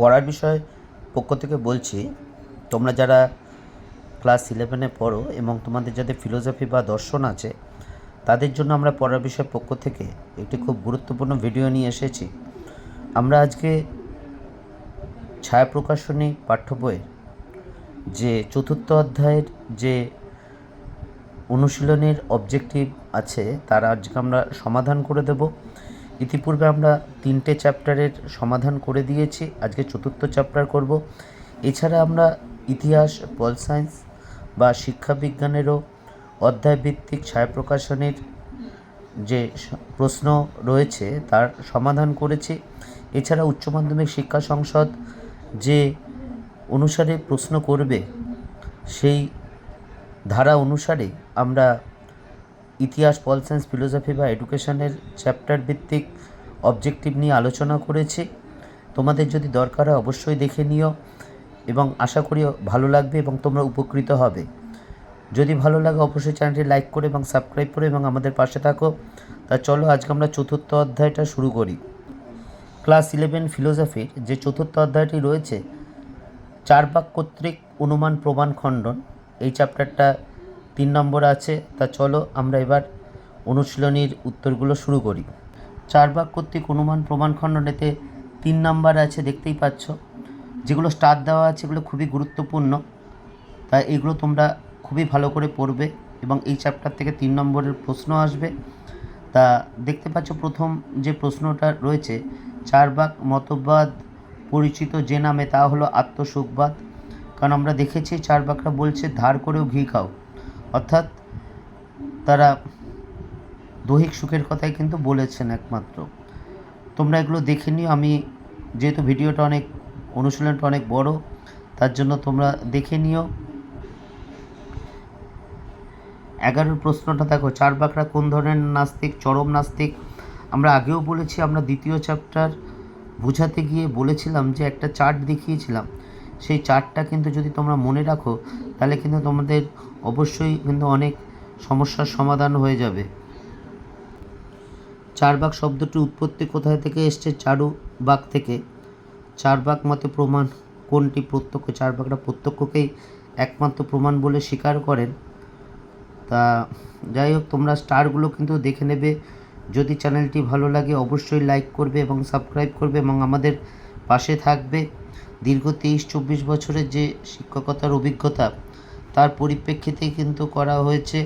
পড়ার বিষয় পক্ষ থেকে বলছি, তোমরা যারা ক্লাস ইলেভেনে পড়ো এবং তোমাদের যাদের ফিলোসফি বা দর্শন আছে, তাদের জন্য আমরা পড়ার বিষয় পক্ষ থেকে একটি খুব গুরুত্বপূর্ণ ভিডিও নিয়ে এসেছি। আমরা আজকে ছায়া প্রকাশনী পাঠ্য বইয়ের যে চতুর্থ অধ্যায়ের যে অনুশীলনের অবজেক্টিভ আছে, তার আজকে আমরা সমাধান করে দেব। ইতিপূর্বে আমরা তিনটে চ্যাপ্টারের সমাধান করে দিয়েছি, আজকে চতুর্থ চ্যাপ্টার করব। এছাড়া আমরা ইতিহাস, পল সায়েন্স বা শিক্ষাবিজ্ঞানেরও অধ্যায়ভিত্তিক ছায়া প্রকাশনের যে প্রশ্ন রয়েছে তার সমাধান করেছি। এছাড়া উচ্চ মাধ্যমিক শিক্ষা সংসদ যে অনুসারে প্রশ্ন করবে, সেই ধারা অনুসারে আমরা ইতিহাস, পল সায়েন্স, ফিলোসফি বা এডুকেশনের চ্যাপ্টার ভিত্তিক অবজেক্টিভ নিয়ে আলোচনা করেছি। তোমাদের যদি দরকার হয় অবশ্যই দেখে নিও এবং আশা করি ভালো লাগবে এবং তোমরা উপকৃত হবে। যদি ভালো লাগে অবশ্যই চ্যানেলটি লাইক করে এবং সাবস্ক্রাইব করে এবং আমাদের পাশে থাকো। তা চলো আজকে আমরা চতুর্থ অধ্যায়টা শুরু করি। ক্লাস ইলেভেন ফিলোসফির যে চতুর্থ অধ্যায়টি রয়েছে, চার চারবাক কর্তৃক অনুমান প্রমাণ খণ্ডন, এই চ্যাপ্টারটা তিন নম্বর আছে, তা চলো আমরা এবার অনুশীলনীর উত্তরগুলো শুরু করি। চারবাক কর্তৃক অনুমান প্রমাণ খণ্ডনেতে তিন নম্বর আছে, দেখতেই পাচ্ছ। যেগুলো স্টার দেওয়া আছে, এগুলো খুবই গুরুত্বপূর্ণ। তাই এগুলো তোমরা খুবই ভালো করে পড়বে এবং এই চ্যাপ্টার থেকে তিন নম্বরের প্রশ্ন আসবে। তা দেখতে পাচ্ছ প্রথম যে প্রশ্নটা রয়েছে চারবাক মতবাদ পরিচিত যে নামে, তা হলো আত্মসুখবাদ কারণ আমরা দেখেছি চারবাকরা বলছে, ধার করেও ঘি খাও। অর্থাৎ তারা দৈহিক সুখের কথাই কিন্তু বলেছেন একমাত্র। তোমরা এগুলো দেখে নিও। আমি যেহেতু ভিডিওটা অনেক, অনুশীলনটা অনেক বড়, তার জন্য তোমরা দেখে নিও। এগারোর প্রশ্নটা দেখো, চার বাকরা কোন ধরনের নাস্তিক, চরম নাস্তিক? আমরা আগেও বলেছি, আমরা দ্বিতীয় চ্যাপ্টার বোঝাতে গিয়ে বলেছিলাম যে একটা চার্ট দেখিয়েছিলাম। সেই চার্টটা কিন্তু যদি তোমরা মনে রাখো, তাহলে কিন্তু তোমাদের অবশ্যই কিন্তু অনেক সমস্যার সমাধান হয়ে যাবে। চারবাক শব্দটির উৎপত্তি কোথায় থেকে এসছে? চারু বাক থেকে। চারবাক মতে প্রমাণ কোনটি প্রত্যক্ষ? চারবাকরা প্রত্যক্ষকেই একমাত্র প্রমাণ বলে স্বীকার করেন। তা যাই হোক, তোমরা স্টারগুলো কিন্তু দেখে নেবে। যদি চ্যানেলটি ভালো লাগে, অবশ্যই লাইক করবে এবং সাবস্ক্রাইব করবে এবং আমাদের পাশে থাকবে। দীর্ঘ তেইশ, চব্বিশ বছরের যে শিক্ষকতার অভিজ্ঞতা, তার পরিপ্রেক্ষিতেই কিন্তু করা হয়েছে।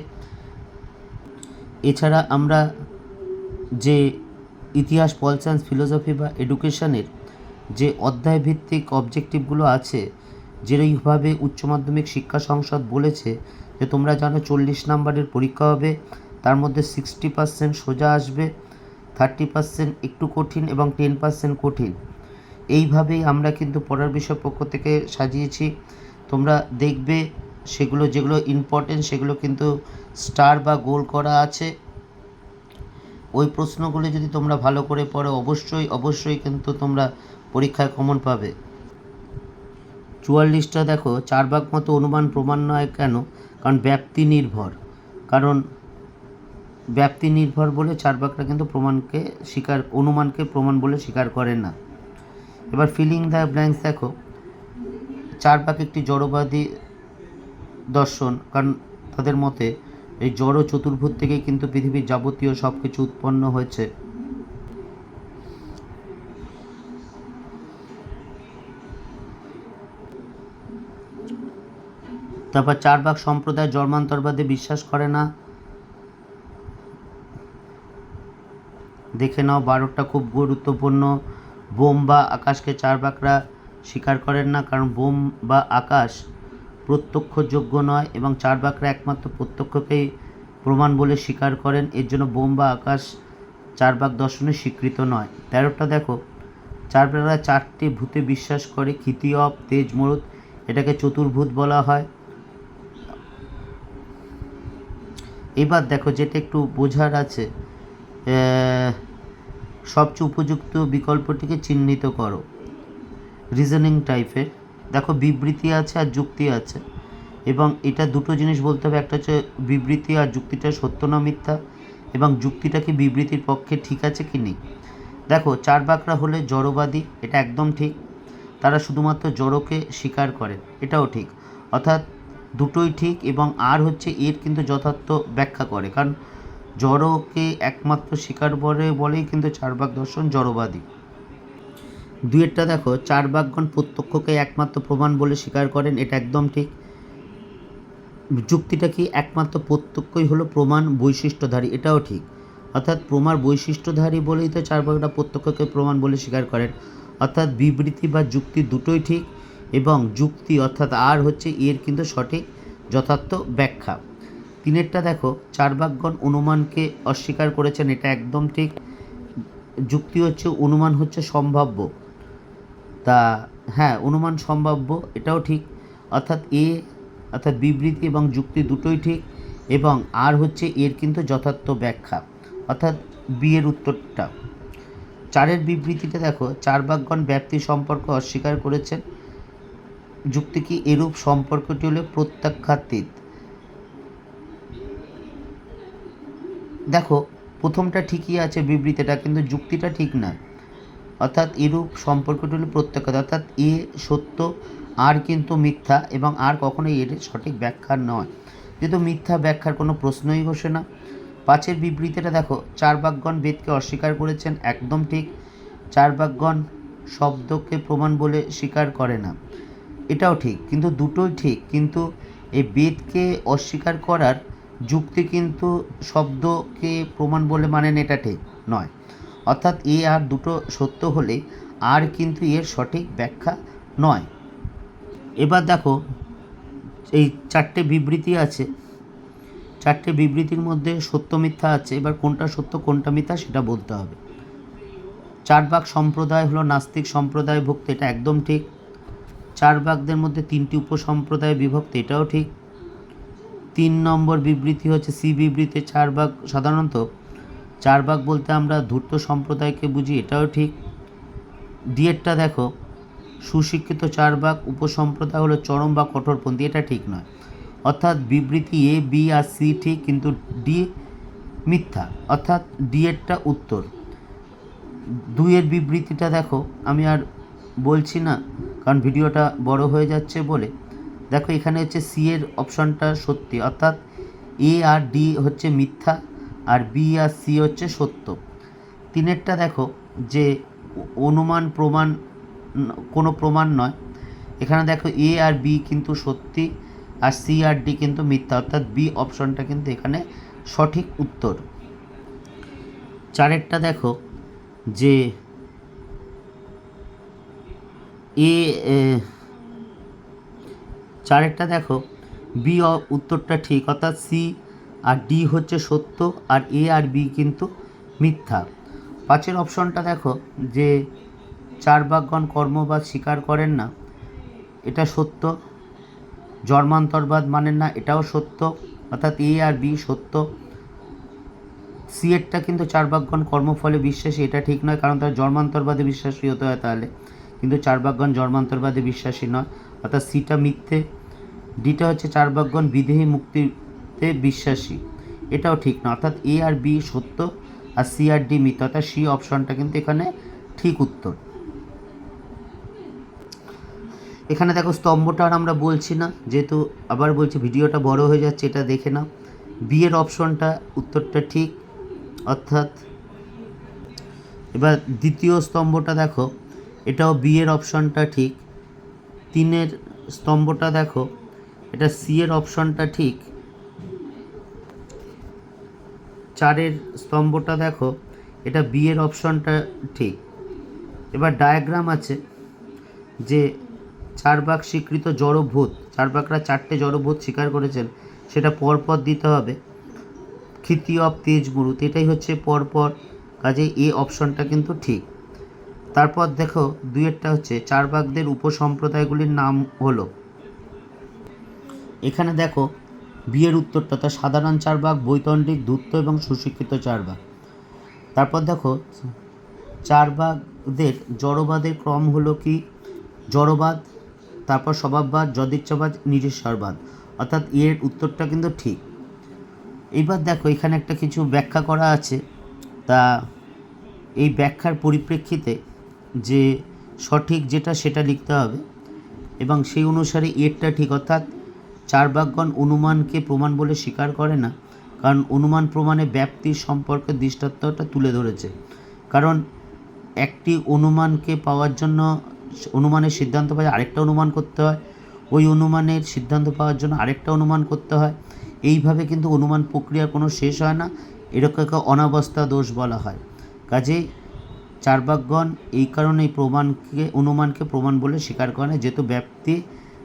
এছাড়া আমরা যে ইতিহাস, পল সায়েন্স ফিলোসফি বা এডুকেশনের যে অধ্যায়ভিত্তিক অবজেক্টিভগুলো আছে যেভাবে উচ্চ মাধ্যমিক শিক্ষা সংসদ বলেছে যে তোমরা জানো চল্লিশ নাম্বারের পরীক্ষা হবে, তার মধ্যে সিক্সটি পার্সেন্ট সোজা আসবে, থার্টি পার্সেন্ট একটু কঠিন এবং টেন পার্সেন্ট কঠিন। এইভাবেই আমরা কিন্তু পড়ার বিষয় পক্ষ থেকে সাজিয়েছি। তোমরা দেখবে সেগুলো, যেগুলো ইম্পর্টেন্ট সেগুলো কিন্তু স্টার বা গোল করা আছে। ওই প্রশ্নগুলো যদি তোমরা ভালো করে পড়ো, অবশ্যই অবশ্যই কিন্তু তোমরা পরীক্ষায় কমন পাবে। চুয়াল্লিশটা দেখো, চার ভাগ মতো অনুমান প্রমাণ নয় কেন? কারণ ব্যাপ্তি নির্ভর। কারণ ব্যাপ্তি নির্ভর বলে চার ভাগটা কিন্তু প্রমাণকে স্বীকার, অনুমানকে প্রমাণ বলে স্বীকার করে না। এবার ফিলিং দ্য ব্ল্যাঙ্কস দেখো। চার ভাগ একটি জড়বাদী দর্শন, কারণ তাদের মতে এই জড় চতুর্ভুজ থেকেই কিন্তু পৃথিবীর যাবতীয় সব কিছু উৎপন্ন হয়েছে। তারপর চার ভাগ সম্প্রদায় জন্মান্তরবাদে বিশ্বাস করে না। দেখে নাও, বারোটা খুব গুরুত্বপূর্ণ। বোম বা আকাশকে চার ভাগরা স্বীকার করেন না, কারণ বোম বা আকাশ প্রত্যক্ষযোগ্য নয় এবং চার ভাগরা একমাত্র প্রত্যক্ষকেই প্রমাণ বলে স্বীকার করেন। এর জন্য বোম বা আকাশ চার ভাগ দর্শনে স্বীকৃত নয়। তেরোটা দেখো। চার ভাগরা চারটি ভূতে বিশ্বাস করে খিতিয়ব তেজ, মরুদ, এটাকে চতুর্ভূত বলা হয়। এবার দেখো যেটা একটু বোঝার আছে। সবচেয়ে উপযুক্ত বিকল্পটিকে চিহ্নিত করো। রিজনিং টাইপের দেখো, বিবৃতি আছে আর যুক্তি আছে। এবং এটা দুটো জিনিস বলতে হবে। একটা হচ্ছে বিবৃতি আর যুক্তিটা সত্য না মিথ্যা। এবং যুক্তিটা কি বিবৃতির পক্ষে ঠিক আছে কি নেই। দেখো, চার বাকরা হলে জড়বাদী, এটা একদম ঠিক। তারা শুধুমাত্র জড়কে স্বীকার করেন এটাও ঠিক। অর্থাৎ দুটোই ঠিক এবং আর হচ্ছে এর কিন্তু যথার্থ ব্যাখ্যা করে। কারণ জড়কে একমাত্র স্বীকার বলে, বলেই কিন্তু চারবাক দর্শন জড়বাদী। দুয়েরটা দেখো চার বাকগণ প্রত্যক্ষকে একমাত্র প্রমাণ বলে স্বীকার করেন, এটা একদম ঠিক। যুক্তিটা কি? একমাত্র প্রত্যক্ষই হলো প্রমাণ বৈশিষ্ট্যধারী, এটাও ঠিক। অর্থাৎ প্রমাণ বৈশিষ্ট্যধারী বলেই তো চার বাকটা প্রত্যক্ষকে প্রমাণ বলে স্বীকার করেন। অর্থাৎ বিবৃতি বা যুক্তি দুটোই ঠিক এবং যুক্তি অর্থাৎ আর হচ্ছে এর কিন্তু সঠিক যথার্থ ব্যাখ্যা। তিনেরটা দেখো, চার বাকগণ অনুমানকে অস্বীকার করেছেন, এটা একদম ঠিক। যুক্তি হচ্ছে অনুমান হচ্ছে সম্ভাব্য। তা হ্যাঁ অনুমান সম্ভাব্য, এটাও ঠিক। অর্থাৎ এ, অর্থাৎ বিবৃতি এবং যুক্তি দুটোই ঠিক এবং আর হচ্ছে এর কিন্তু যথার্থ ব্যাখ্যা। অর্থাৎ বিয়ের উত্তরটা। চারের বিবৃতিতে দেখো, চার বাকগণ ব্যাপ্তি সম্পর্ক অস্বীকার করেছেন। যুক্তি কি এরূপ সম্পর্কটি হলো প্রত্যাখ্যাতীত। দেখো, প্রথমটা ঠিকই আছে বিবৃতিটা কিন্তু যুক্তিটা ঠিক না। অর্থাৎ এরূপ সম্পর্কটি হলো প্রত্যাখ্যাত অর্থাৎ এ সত্য, আর কিন্তু মিথ্যা, এবং আর কখনোই এর সঠিক ব্যাখ্যা নয়। যেহেতু মিথ্যা ব্যাখ্যার কোনো প্রশ্নই বসে না। পাঁচের বিবৃতিটা দেখো, চার বাকগণ বেদকে অস্বীকার করেছেন, একদম ঠিক। চার বাকগণ শব্দকে প্রমাণ বলে স্বীকার করে না। এটাও ঠিক, কিন্তু দুটোই ঠিক। কিন্তু এই বেদকে অস্বীকার করার যুক্তি কিন্তু শব্দকে প্রমাণ বলে মানেন এটা ঠিক নয়। অর্থাৎ এ আর দুটো সত্য হলে আর কিন্তু এর সঠিক ব্যাখ্যা নয়। এবার দেখো, এই চারটে বিবৃতি আছে। চারটে বিবৃতির মধ্যে সত্য মিথ্যা আছে। এবার কোনটা সত্য, কোনটা মিথ্যা সেটা বলতে হবে। চার বাক সম্প্রদায় হলো নাস্তিক সম্প্রদায় ভুক্ত, এটা একদম ঠিক। চার বাকদের মধ্যে তিনটি উপসম্প্রদায় বিভক্ত, এটাও ঠিক। তিন নম্বর বিবৃতি হচ্ছে সি বিবৃতি চার ভাগ সাধারণত চার ভাগ বলতে আমরা ধূর্ত সম্প্রদায়কে বুঝি, এটাও ঠিক। ডিএডটা দেখো, সুশিক্ষিত চার ভাগ, উপসম্প্রদায় হলো চরম বা কঠোরপন্থী, এটা ঠিক নয়। অর্থাৎ বিবৃতি এ, বি আর সি ঠিক, কিন্তু ডি মিথ্যা, অর্থাৎ ডিএডটা উত্তর। দুইয়ের বিবৃতিটা দেখো, আমি আর বলছি না, কারণ ভিডিওটা বড় হয়ে যাচ্ছে বলে। দেখো, এখানে হচ্ছে সি এর অপশনটা সত্যি, অর্থাৎ এ আর ডি হচ্ছে মিথ্যা আর বি আর সি হচ্ছে সত্য। তিনেরটা দেখো, যে অনুমান, প্রমাণ, কোনো প্রমাণ নয়। এখানে দেখো এ আর বি কিন্তু সত্যি আর সি আর ডি কিন্তু মিথ্যা, অর্থাৎ বি অপশনটা কিন্তু এখানে সঠিক উত্তর। চারেরটা দেখো, যে এ চারেরটা দেখো, বি উত্তরটা ঠিক, অর্থাৎ সি আর ডি হচ্ছে সত্য আর এ আর বি কিন্তু মিথ্যা। পাঁচের অপশনটা দেখো, যে চার বাকগণ কর্মবাদ স্বীকার করেন না, এটা সত্য। জন্মান্তরবাদ মানেন না, এটাও সত্য, অর্থাৎ এ আর বি সত্য। সি এরটা কিন্তু চার বাকগণ কর্মফলে বিশ্বাসী, এটা ঠিক নয়, কারণ তার জন্মান্তরবাদে বিশ্বাসী হতে হয় তাহলে। কিন্তু চার বাকগণ জন্মান্তরবাদে বিশ্বাসী নয়। অর্থাৎ সিটা মিথ্যে, ডিটা হচ্ছে চার বাকগণ বিদেহী মুক্তিতে বিশ্বাসী। এটাও ঠিক না, অর্থাৎ এ আর বি সত্য আর সি আর ডি মিথ্যা, অর্থাৎ সি অপশনটা কিন্তু এখানে ঠিক উত্তর। এখানে দেখো স্তম্ভটা আর আমরা বলছি না, যেহেতু আবার বলছি ভিডিওটা বড় হয়ে যাচ্ছে, এটা দেখে নাও। বিয়ের অপশনটা, উত্তরটা ঠিক, অর্থাৎ এবার দ্বিতীয় স্তম্ভটা দেখো, এটাও বিয়ের অপশনটা ঠিক। তিনের স্তম্ভটা দেখো, এটা সি এর অপশনটা ঠিক। চারের স্তম্ভটা দেখো, এটা বি এর অপশনটা ঠিক। এবার ডায়াগ্রাম আছে যে চার ভাগ স্বীকৃত জড়ভূত চার ভাগরা চারটে জড়ভূত স্বীকার করেছেন, সেটা পরপর দিতে হবে। খিতি অফ তেজ মুরুত এটাই হচ্ছে পরপর কাজে এ অপশনটা কিন্তু ঠিক। তারপর দেখো দুইয়েরটা হচ্ছে, চার ভাগদের উপসম্প্রদায়গুলির নাম হলো। এখানে দেখো, বিয়ের উত্তরটা তার সাধারণ চার ভাগ বৈতন্ডিক ধূর্ত এবং সুশিক্ষিত চার ভাগ। তারপর দেখো, চার ভাগদের জড়বাদের ক্রম হলো কি? জড়বাদ, তারপর স্বভাববাদ, যদিচ্ছাবাদ, নিজস্বরবাদ। অর্থাৎ এর উত্তরটা কিন্তু ঠিক। এইবার দেখো, এখানে একটা কিছু ব্যাখ্যা করা আছে। তা এই ব্যাখ্যার পরিপ্রেক্ষিতে যে সঠিক যেটা সেটা লিখতে হবে এবং সেই অনুসারে এরটা ঠিক, অর্থাৎ চার বাক্যগণ অনুমানকে প্রমাণ বলে স্বীকার করে না, কারণ অনুমান প্রমাণে ব্যাপ্তির সম্পর্কে দৃষ্টান্তটা তুলে ধরেছে। কারণ একটি অনুমানকে পাওয়ার জন্য অনুমানের সিদ্ধান্ত পাওয়া আরেকটা অনুমান করতে হয়, ওই অনুমানের সিদ্ধান্ত পাওয়ার জন্য আরেকটা অনুমান করতে হয়। এইভাবে কিন্তু অনুমান প্রক্রিয়া কোনো শেষ হয় না এরকমকে অনাবস্থা দোষ বলা হয়। কাজেই চারবাকগণ এই কারণেই প্রমাণকে, অনুমানকে প্রমাণ বলে স্বীকার করে যেহেতু ব্যাপ্তি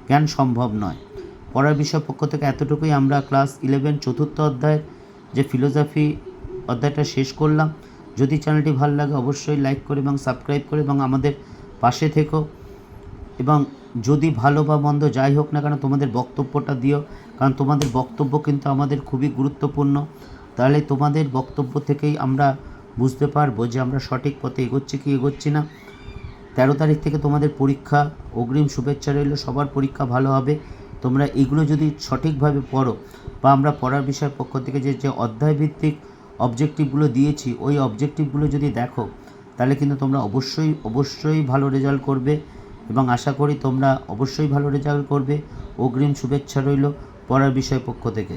জ্ঞান সম্ভব নয়। পড়ার বিষয় পক্ষ থেকে এতটুকুই আমরা ক্লাস ইলেভেন চতুর্থ অধ্যায়ের যে ফিলোসফি অধ্যায়টা শেষ করলাম। যদি চ্যানেলটি ভালো লাগে অবশ্যই লাইক করে এবং সাবস্ক্রাইব করে এবং আমাদের পাশে থেকো। এবং যদি ভালো বা মন্দ যাই হোক না কেন তোমাদের বক্তব্যটা দিও, কারণ তোমাদের বক্তব্য কিন্তু আমাদের খুবই গুরুত্বপূর্ণ। তাহলে তোমাদের বক্তব্য থেকেই আমরা বুঝতে পারব যে আমরা সঠিক পথে এগোচ্ছি কি এগোচ্ছি না। তেরো তারিখ থেকে তোমাদের পরীক্ষা, অগ্রিম শুভেচ্ছা রইল, সবার পরীক্ষা ভালো হবে। তোমরা এগুলো যদি সঠিকভাবে পড়ো বা আমরা পড়ার বিষয়ের পক্ষ থেকে যে যে অধ্যায়ভিত্তিক অবজেক্টিভগুলো দিয়েছি, ওই অবজেক্টিভগুলো যদি দেখো, তাহলে কিন্তু তোমরা অবশ্যই অবশ্যই ভালো রেজাল্ট করবে এবং আশা করি তোমরা অবশ্যই ভালো রেজাল্ট করবে। অগ্রিম শুভেচ্ছা রইল পড়ার বিষয় পক্ষ থেকে।